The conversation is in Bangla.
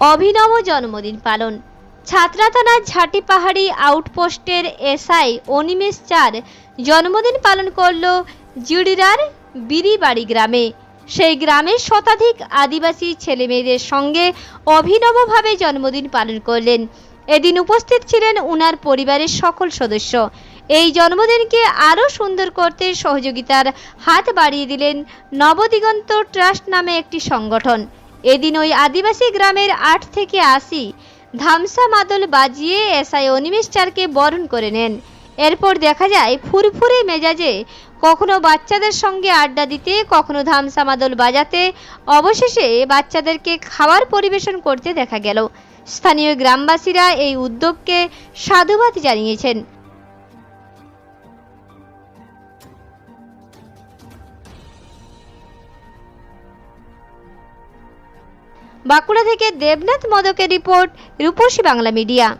অভিনব জন্মদিন পালন। ছাত্রা থানার ঝাঁটি পাহাড়ি আউটপোস্টের এসআই অনিমেষ চার জন্মদিন পালন করল জিড়িরার বিরিবাড়ি গ্রামে। সেই গ্রামের শতাধিক আদিবাসী ছেলেমেয়েদের সঙ্গে অভিনবভাবে জন্মদিন পালন করলেন। এদিন উপস্থিত ছিলেন উনার পরিবারের সকল সদস্য। এই জন্মদিনকে আরও সুন্দর করতে সহযোগিতার হাত বাড়িয়ে দিলেন নবদিগন্ত ট্রাস্ট নামে একটি সংগঠন। এদিন ওই আদিবাসী গ্রামের আট থেকে আশি ধামসা মাদল বাজিয়ে এসআই অনিমেষ চারকে বরণ করে নেন। এরপর দেখা যায় ফুরফুরে মেজাজে কখনো বাচ্চাদের সঙ্গে আড্ডা দিতে, কখনো ধামসা মাদল বাজাতে, অবশেষে বাচ্চাদেরকে খাবার পরিবেশন করতে দেখা গেল। স্থানীয় গ্রামবাসীরা এই উদ্যোগকে সাধুবাদ জানিয়েছেন। বাঁকুড়া থেকে দেবনাথ মদকের রিপোর্ট রূপসী বাংলা মিডিয়া।